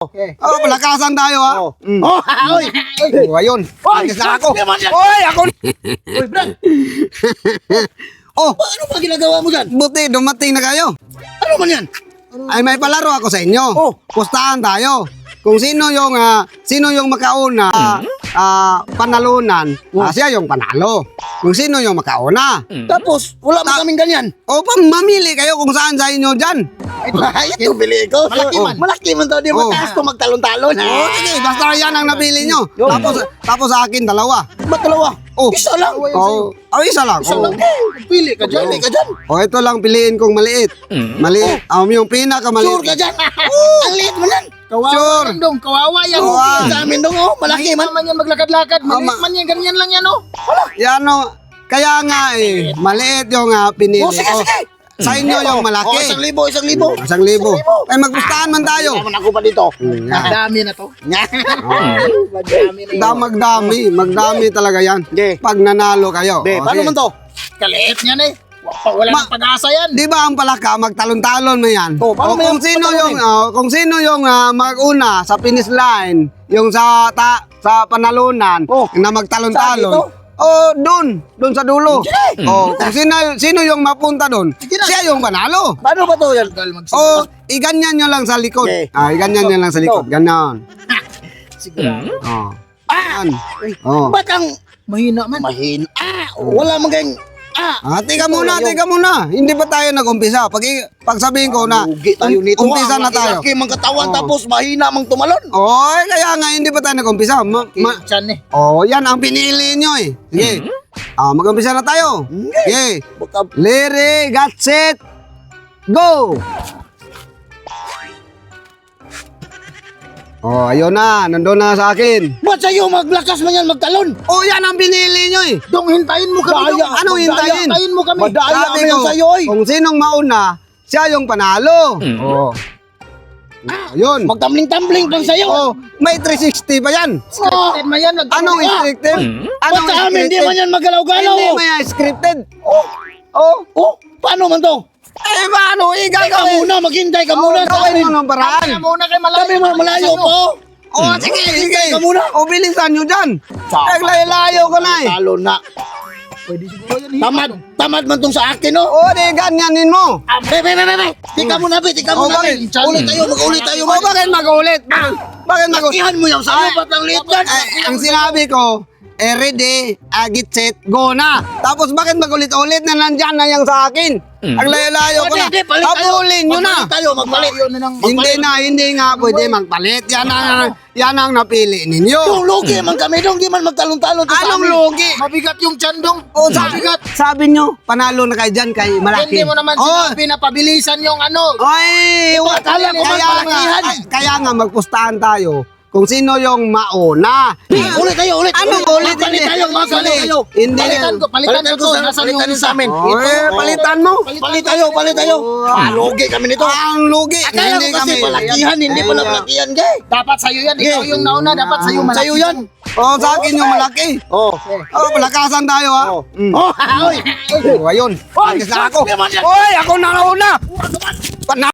Okay. Oh, palakasan tayo ha. Oh. Mm. Oh, oy. Oh, ayun. Oy, na ako. Oy, ako. Oy, Brad. Oh, Ano ba ginagawa mo dyan? buti dumating na kayo. Ano man yan? Ay may palaro ako sa inyo. Oh. Pustahan tayo. Kung sino yung ah, sino yung makauna ah, panalunan, ah, siya yung panalo. Kung sino yung makauna. Tapos, wala mo kaming ganyan. O pa mamili kayo kung saan sa inyo diyan. Ay, ito bili ko. Malaki man. Malaki man to. Di Oh. mataas to magtalon-talon. Oh, sige, basta yan ang napili nyo. Yo. Tapos tapos sa akin dalawa. Ba't dalawa? Oh. Isa lang. Oh, oh isa lang. Isa Oh. lang. Pili ka dyan. Pili ka dyan. Oh, ito lang piliin kong maliit. Maliit. Um, yung pinaka Sure ka maliit. dyan. Ang liit mo yan. Kawawa Sure. yan dong, kawawa yan. Kawawa. Sa amin dong, oh. Malaki man. man yan maglakad-lakad. Maliit Ama. man yan, ganyan lang yan oh. Yan o. Kaya nga eh, maliit yung ah, pinili. Oh, sige, Oh, sige. Sa inyo yung Oh, malaki. isang libo, isang libo. Isang libo. Ay, magpustahan man tayo. Naman ako pa dito. Dami na to. Madami na Da, magdami. Magdami talaga yan. Pag nanalo kayo. Be, Oh, paano man to? Kaliit niyan eh. Wa- Wala Ma- nang pag-asa yan. Di ba ang palaka, magtalon-talon mo yan? Oh, paano O mo kung sino yung, oh, kung sino yung ah, mag-una sa finish line, yung sa ta, sa panalunan, Oh. na magtalon-talon. Oh, doon, doon sa dulo. Sige. Oh, kung sino, sino yung mapunta doon, siya yung panalo. Paano ba to yan? Magsiguro. Oh, iganyan nyo lang sa likod. Okay. Ah, iganyan nyo lang sa likod. Ganon. Sigurado. Oh. Ah! Yan. Oh. Ba't ang Mahina man. mahin? Ah! Wala kayong... Ah! Teka muna, teka muna. Hindi pa tayo nag-umpisa. Pag, pag sabihin ko na, Lugi tayo nito. umpisa ah. na tayo. Laki mang katawan Oo. tapos mahina mang tumalon. Oh, kaya nga hindi pa tayo nag-umpisa. Ma- ma- Chan eh. oh, yan ang pinili nyo eh. Sige. Ah, mag-umpisa na tayo. Sige. Baka Lere, got set, go! Oh, ayun na. Nandun na sa akin. Ba't sa'yo maglakas man yan magtalon? Oh, yan ang pinili nyo eh. Dong, hintayin mo kami. Daya. Dong. Anong hintayin? Hintayin mo kami. Madaya Sabi kami yan ko, sa'yo eh. Kung sinong mauna, siya yung panalo. Oh. Yun. Magtamling-tambling pang sa'yo. Oh, may 360 pa yan. Scripted man yan. Anong Ah. scripted? Ba't sa amin di man yan magalaw-galaw? Hindi may scripted. Oh, Oh, oh, paano man to? Eh paano? Eh, Teka gagawin. muna, maghintay ka Oh, muna sa mo ng paraan. Kaya muna kay malayo. Kami mga malayo po. Oh, sige, sige. Ka muna. O, bilisan nyo dyan. Sa- Eh, layo-layo ka na eh. Talo na. Pwede siguro yan. eh. Tamad, tamad man tong sa akin, no? O, di, ganyanin mo. Ah, be, be, be, be, be. Tika muna, be, tika Oh, muna, bakit? be. Ulit tayo, mag-ulit tayo. O, bakit mag-ulit? Bakit, bakit mag-ulit? Lakihan mo yung sa'yo, ba't ang liit yan? Eh, ang sinabi ko, eh, ready, agit set, go na. Tapos bakit magulit-ulit na nandyan na yung sa akin? Ang layo-layo ko na. Pwede, palit tayo. Habulin nyo na. Magpalit tayo, magpalit. Na ng... Hindi na, hindi nga pwede magpalit. Yan ang, yan ang napili ninyo. Yung lugi man kami, dong, di man magtalon-talon Anong lugi? Mabigat yung chan dong. O, sabi, sabi nyo, panalo na kayo dyan kay malaki. Hindi mo naman Oh, sinabi na pabilisan yung ano. Ay, kaya ay, kaya nga magpustahan tayo kung sino yung mauna. Ulit tayo, ulit. Anong ulit? Hindi. tayo, magpalit Hindi. Palitan ko, palitan ko to. sa- Nasaan palitan yung sa amin. Oh, Ito, oh. palitan mo. Palit tayo, palit tayo. Ah, lugi kami nito. Ang lugi. Akala ko kasi palakihan, hindi pala palakihan, gay. Dapat sa'yo yan. Ikaw yung nauna. Dapat sa'yo malaki. Sa'yo yan. Oh, sa akin yung malaki. Oh. Oh, palakasan tayo ha. Oh. Mm. Oh, oy. Oh, ayun. Oy, ako. Oy, ako na nauna.